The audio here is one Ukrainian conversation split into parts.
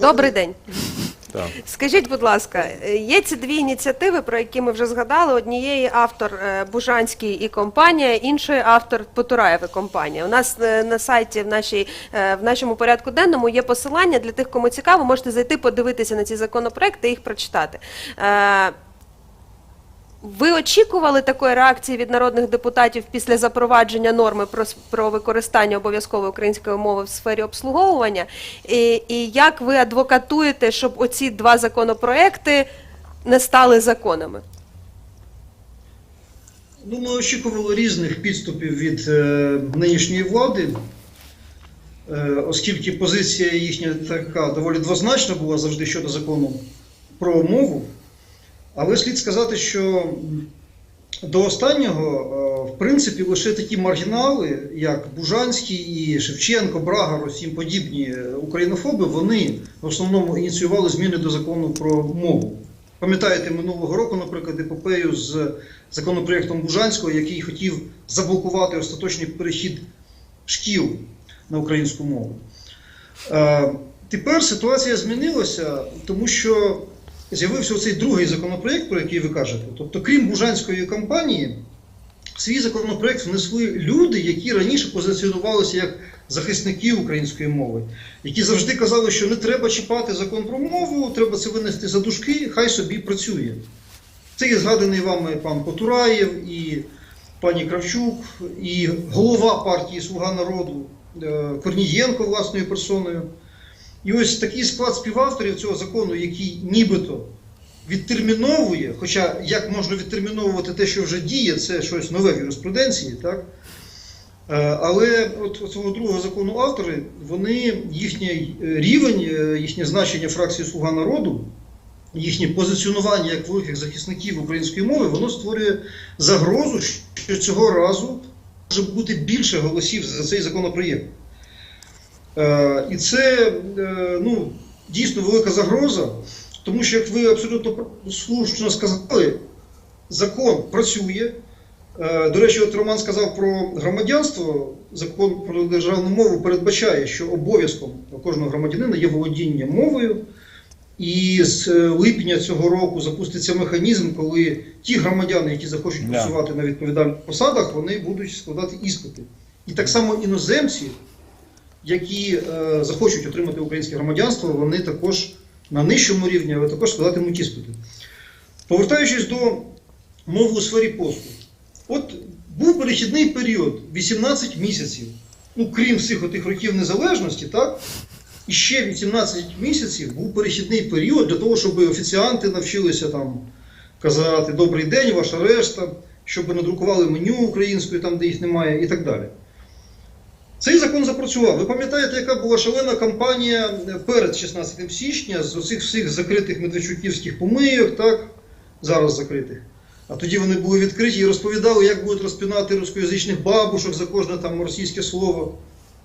Добрий день. Так. Скажіть, будь ласка, є ці дві ініціативи, про які ми вже згадали. Однієї автор е, Бужанський і компанія, іншої автор Потураєв і компанія. У нас е, на сайті в нашій е, в нашому порядку денному є посилання для тих, кому цікаво. Можете зайти, подивитися на ці законопроекти і їх прочитати. Ви очікували такої реакції від народних депутатів після запровадження норми про, про використання обов'язкової української мови в сфері обслуговування? І, і як ви адвокатуєте, щоб оці два законопроекти не стали законами? Ну, ми очікували різних підступів від е, нинішньої влади, е, оскільки позиція їхня така доволі двозначна була завжди щодо закону про мову. Але слід сказати, що до останнього, е, в принципі, лише такі маргінали, як Бужанський і Шевченко, Брага, всім подібні е, українофоби, вони в основному ініціювали зміни до закону про мову. Пам'ятаєте, минулого року, наприклад, епопею з законопроєктом Бужанського, який хотів заблокувати остаточний перехід шкіл на українську мову. Е, Тепер ситуація змінилася, тому що з'явився цей другий законопроєкт, про який ви кажете. Тобто, крім Бужанської кампанії, свій законопроєкт внесли люди, які раніше позиціонувалися як захисники української мови, які завжди казали, що не треба чіпати закон про мову, треба це винести за дужки, хай собі працює. Це є згаданий вами пан Потураєв і пані Кравчук, і голова партії Слуга народу е, Корнієнко власною персоною. І ось такий склад співавторів цього закону, який нібито відтерміновує, хоча як можна відтерміновувати те, що вже діє, це щось нове в юриспруденції, так? Е, Але от цього другого закону автори, вони їхній е, рівень, е, їхнє значення фракції Слуга народу, їхнє позиціонування як великих захисників української мови, воно створює загрозу, що цього разу може бути більше голосів за цей законопроєкт. Е, І це е, ну, дійсно велика загроза, тому що, як ви абсолютно слушно сказали, закон працює. Е, До речі, от Роман сказав про громадянство. Закон про державну мову передбачає, що обов'язком кожного громадянина є володіння мовою. І з липня цього року запуститься механізм, коли ті громадяни, які захочуть працювати на відповідальних посадах, вони будуть складати іспити. І так само іноземці, які е, захочуть отримати українське громадянство, вони також на нижчому рівні, але також складатимуть іспити. Повертаючись до мови у сфері послуг, от був перехідний період 18 місяців. Ну, крім всіх отих років незалежності, так? І ще 18 місяців був перехідний період для того, щоб офіціанти навчилися там казати Добрий день, ваша решта, щоб надрукували меню українською, там, де їх немає, і так далі. Цей закон запрацював. Ви пам'ятаєте, яка була шалена кампанія перед 16 січня з оцих всіх закритих медведчуківських помийок, так? Зараз закритих. А тоді вони були відкриті і розповідали, як будуть розпинати рускоязичних бабушок за кожне там російське слово.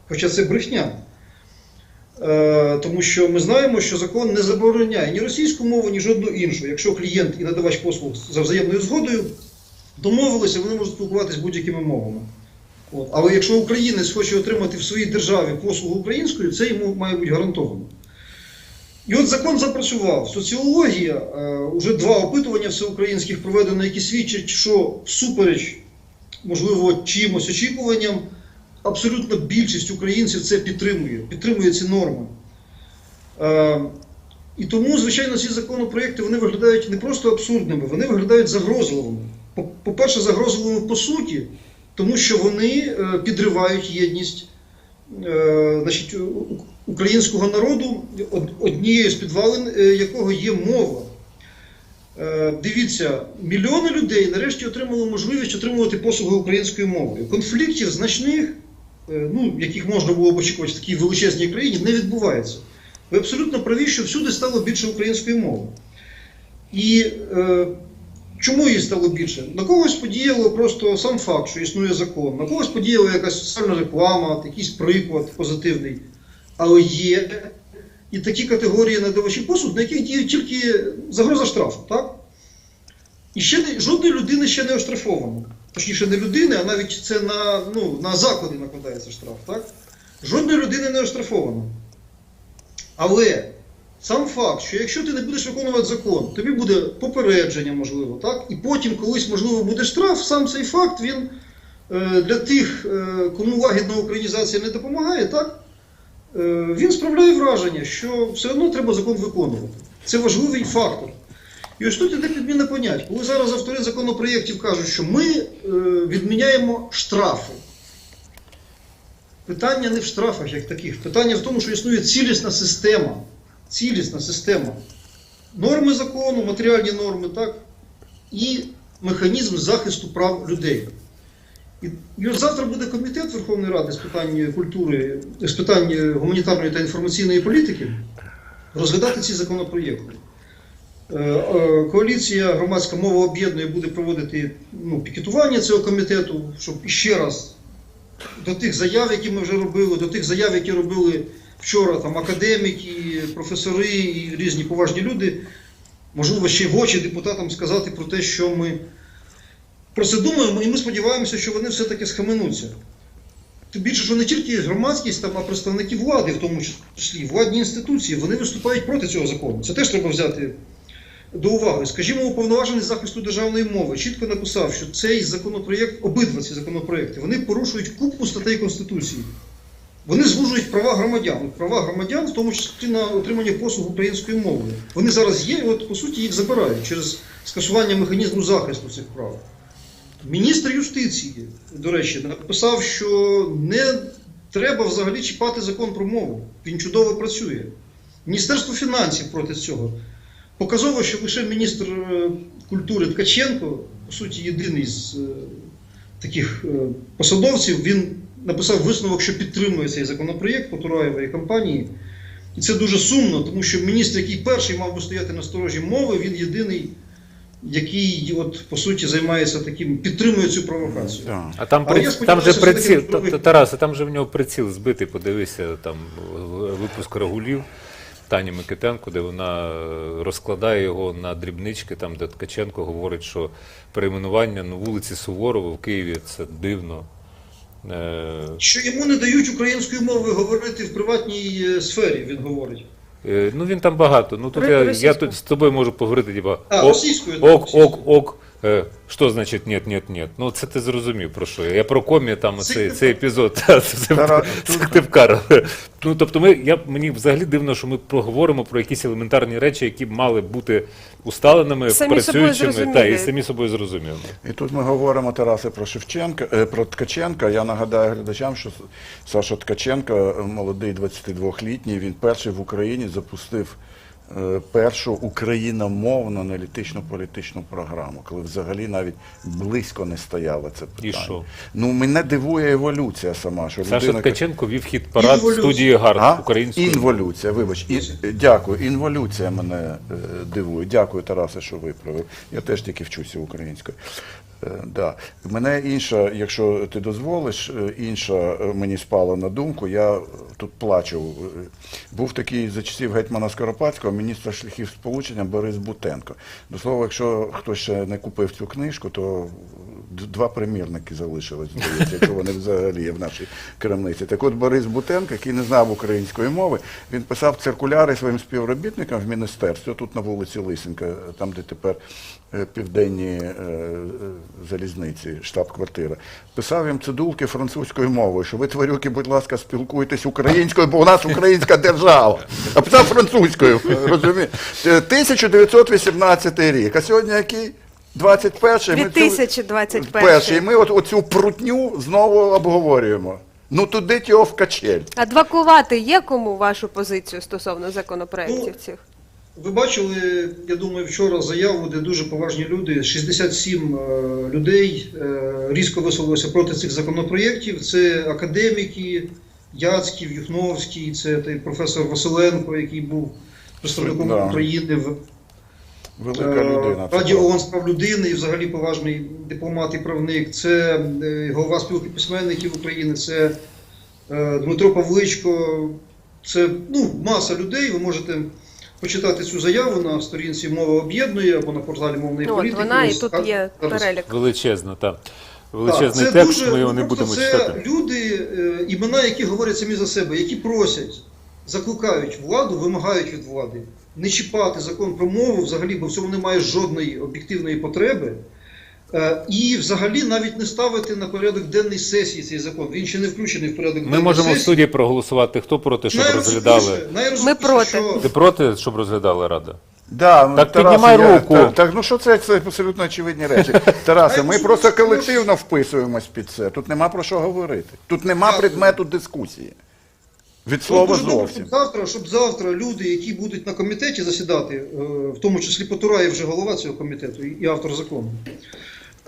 Хоча це брехня. Е, тому що ми знаємо, що закон не забороняє ні російську мову, ні жодну іншу. Якщо клієнт і надавач послуг за взаємною згодою домовилися, вони можуть спілкуватися будь-якими мовами. От. Але якщо українець хоче отримати в своїй державі послугу українською, це йому має бути гарантовано. І от закон запрацював. Соціологія, е, уже два опитування всеукраїнських проведено, які свідчать, що всупереч, можливо, чимось очікуванням, абсолютно більшість українців це підтримує, підтримує ці норми. Е, і тому, звичайно, ці законопроекти вони виглядають не просто абсурдними, вони виглядають загрозливими. По- По-перше, загрозливими по суті, тому що вони е, підривають єдність е, значить, українського народу, однією з підвалин е, якого є мова. Дивіться, мільйони людей нарешті отримали можливість отримувати послуги українською мовою. Конфліктів значних, ну, яких можна було б очікувати в такій величезній країні, не відбувається. Ви абсолютно праві, що всюди стало більше української мови. І е, чому її стало більше? На когось подіяло просто сам факт, що існує закон, на когось подіяла якась соціальна реклама, якийсь приклад позитивний. Але є і такі категорії надавачів послуг, на яких діє тільки загроза штрафу, так? І ще не, жодної людини ще не оштрафовано. Точніше, не людини, а навіть це на, ну, на заклади накладається штраф, так? Жодної людини не оштрафовано. Але Сам факт, що якщо ти не будеш виконувати закон, тобі буде попередження, можливо, так? І потім колись, можливо, буде штраф, сам цей факт він е, для тих, е, кому лагідна українізація не допомагає, так? Е, він справляє враження, що все одно треба закон виконувати. Це важливий фактор. І ось тут іде підміна понять. Коли зараз автори законопроєктів кажуть, що ми відміняємо штрафи. Питання не в штрафах як таких. Питання в тому, що існує цілісна система. Цілісна система. Норми закону, матеріальні норми, так, і механізм захисту прав людей. І, завтра буде комітет Верховної Ради з питань культури, з питань гуманітарної та інформаційної політики розглядати ці законопроєкти. Е, е, Коаліція громадська мова об'єднує буде проводити ну, пікетування цього комітету, щоб іще раз до тих заяв, які ми вже робили, до тих заяв, які робили вчора там академіки, професори і різні поважні люди, можливо, ще й в очі депутатам сказати про те, що ми про це думаємо, і ми сподіваємося, що вони все-таки схаменуться. Тим більше, що не тільки громадськість, там, а представники влади, в тому числі владні інституції, вони виступають проти цього закону. Це теж треба взяти до уваги. Скажімо, уповноважений захисту державної мови чітко написав, що цей законопроєкт, обидва ці законопроєкти, вони порушують купу статей Конституції. Вони звужують права громадян. Права громадян, в тому числі на отримання послуг українською мовою. Вони зараз є, і от по суті їх забирають через скасування механізму захисту цих прав. Міністр юстиції, до речі, написав, що не треба взагалі чіпати закон про мову. Він чудово працює. Міністерство фінансів проти цього. Показово, що лише міністр е, культури Ткаченко, по суті, єдиний з е, таких е, посадовців, він написав висновок, що підтримує цей законопроєкт по Тураєвої кампанії. І це дуже сумно, тому що міністр, який перший мав би стояти на сторожі мови, він єдиний, який, от, по суті, займається таким, підтримує цю провокацію. А там, при... там же приціл, можливо, Та- Та- Тарас, а там же в нього приціл збитий, подивися, там випуск Рагулів Тані Микитенко, де вона е, розкладає його на дрібнички, там, де Ткаченко говорить, що перейменування на вулиці Суворова в Києві це дивно. Е, Що йому не дають українською мовою говорити в приватній е, сфері, він говорить. е, Ну він там багато. Ну тут я, я тут з тобою можу поговорити, типа А, ок, російською, ок, російською. ок, ок. Е, Що значить ні, ні, ні? Ну це ти зрозумів про що. я. Я про комі там цей, цей епізод. Вкарав. Ну тобто, ми я мені взагалі дивно, що ми проговоримо про якісь елементарні речі, які б мали бути усталеними, Самі працюючими та і самі собою зрозумілими. І тут ми говоримо Тарасе про Шевченка, е, про Ткаченка. Я нагадаю глядачам, що Саша Ткаченко, молодий 22-літній, він перший в Україні запустив першу україномовну аналітичну політичну програму, коли взагалі навіть близько не стояло це питання. що? Ну мене дивує еволюція сама, що Саша людина Ткаченко вів хід парад в Інволюція. студії Гард а? українською. Інволюція, вибач. І, е, дякую. Інволюція мене е, дивує. Дякую, Тарасе, що виправив. Я теж тільки вчуся українською. Е, да. Мене інша, якщо ти дозволиш, е, інша е, мені спала на думку. Я тут плачу. Був такий за часів гетьмана Скоропадського, міністра шляхів сполучення Борис Бутенко. До слова, якщо хтось ще не купив цю книжку, то два примірники залишилось, здається, якщо вони взагалі є в нашій крамниці. Так от Борис Бутенко, який не знав української мови, він писав циркуляри своїм співробітникам в міністерстві, тут на вулиці Лисенка, там, де тепер е, південні е, е, залізниці, штаб-квартира. Писав їм цидулки французькою мовою, що ви, тварюки, будь ласка, спілкуйтесь українською, бо у нас українська держава. А писав французькою, розумієте? 1918 рік. А сьогодні який? 21-й. Ми цю- 2021. Перший. І ми от оцю прутню знову обговорюємо. Ну туди його в качель. Адвокувати є кому вашу позицію стосовно законопроєктів Ну, цих? Ви бачили, я думаю, вчора заяву, де дуже поважні люди, 67 е, людей е, різко висловилося проти цих законопроєктів. Це академіки, Яцьків, Юхновський, це той професор Василенко, який був представником Да. України в Велика Е, людина. це Раді правда. ООН з людини і взагалі поважний дипломат і правник. Це е, голова спілки письменників України, це е, Дмитро Павличко, це ну, маса людей. Ви можете почитати цю заяву на сторінці Мова об'єднує або на порталі мовної Ну, політики. вона і тут так, є зараз. перелік. Величезно, так. Так, це текст, дуже, ми його ну, не будемо це читати. люди, е, імена, які говорять самі за себе, які просять закликають владу, вимагають від влади не чіпати закон про мову взагалі, бо в цьому немає жодної об'єктивної потреби. Е, І взагалі навіть не ставити на порядок денний сесії цей закон. Він ще не включений в порядок Ми денний можемо в сесії. студії проголосувати, хто проти, щоб розглядали. Ми проти. що- Ти проти, щоб розглядала Рада? Да, ну, Так Тарасе, піднімай я- руку. Так, так, ну що це, це абсолютно очевидні речі. Тарасе, ми просто колективно вписуємось під це. Тут нема про що говорити. Тут нема предмету дискусії. Від слова добре, зовсім. щоб завтра, щоб завтра люди, які будуть на комітеті засідати, е, в тому числі Потураєв вже голова цього комітету і і автор закону,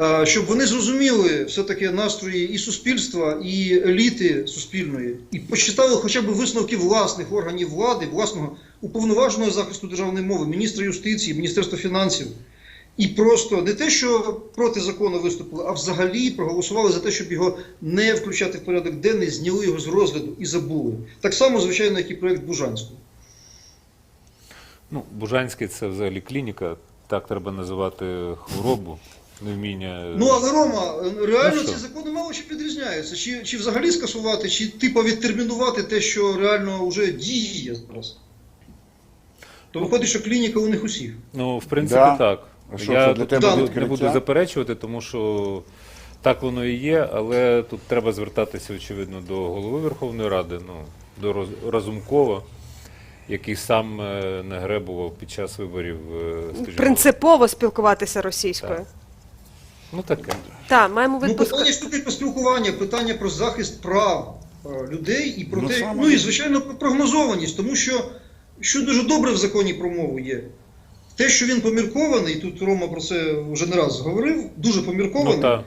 е, щоб вони зрозуміли все-таки настрої і суспільства, і еліти суспільної, і почитали хоча б висновки власних органів влади, власного уповноваженого захисту державної мови, міністра юстиції, Міністерства фінансів. І просто не те, що проти закону виступили, а взагалі проголосували за те, щоб його не включати в порядок денний, зняли його з розгляду і забули. Так само, звичайно, як і проєкт Бужанського. Ну, Бужанський це взагалі клініка, так треба називати хворобу, невміння. Ну але Рома, реально Ну, ці закони мало чи підрізняються. Чи, чи взагалі скасувати, чи типу відтермінувати те, що реально вже діє зараз. То виходить, що клініка у них усіх. Ну, в принципі, Да. так. А що, Я це для тут тебе не, буду- не відкриття? буду заперечувати, тому що так воно і є, але тут треба звертатися, очевидно, до голови Верховної Ради, ну, до Роз- Разумкова, який сам е, не гребував під час виборів. е, скажімо. Принципово спілкуватися російською. Так. Ну таке. Так, маємо Ну, питання ж тут і про спілкування, питання про захист прав е, людей і про Ну, те, саме ну і звичайно про прогнозованість, тому що що дуже добре в законі про мову є. Те, що він поміркований, тут Рома про це вже не раз говорив, дуже поміркований. Ну, та.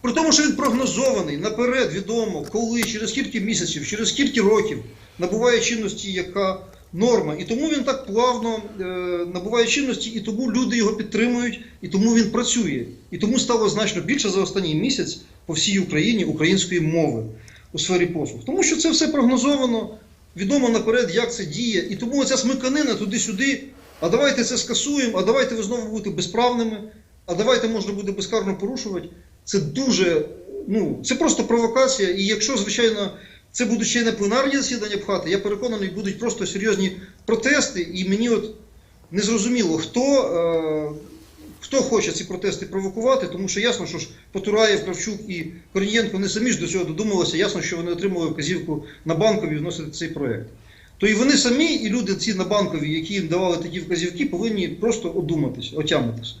При тому, що він прогнозований, наперед відомо, коли, через скільки місяців, через скільки років набуває чинності яка норма. І тому він так плавно е, набуває чинності, і тому люди його підтримують, і тому він працює. І тому стало значно більше за останній місяць по всій Україні української мови у сфері послуг. Тому що це все прогнозовано, відомо наперед, як це діє. І тому оця смиканина туди-сюди. А давайте це скасуємо, а давайте ви знову будете безправними, а давайте можна буде безкарно порушувати. Це дуже, ну, це просто провокація. І якщо, звичайно, це будуть ще й на пленарні засідання пхати, я переконаний, будуть просто серйозні протести. І мені от незрозуміло, хто, е, хто хоче ці протести провокувати, тому що ясно, що ж Потураєв, Кравчук і Корнієнко не самі ж до цього додумалися, ясно, що вони отримали вказівку на банкові вносити цей проєкт. То і вони самі, і люди ці на банкові, які їм давали такі вказівки, повинні просто одуматися, отямитися.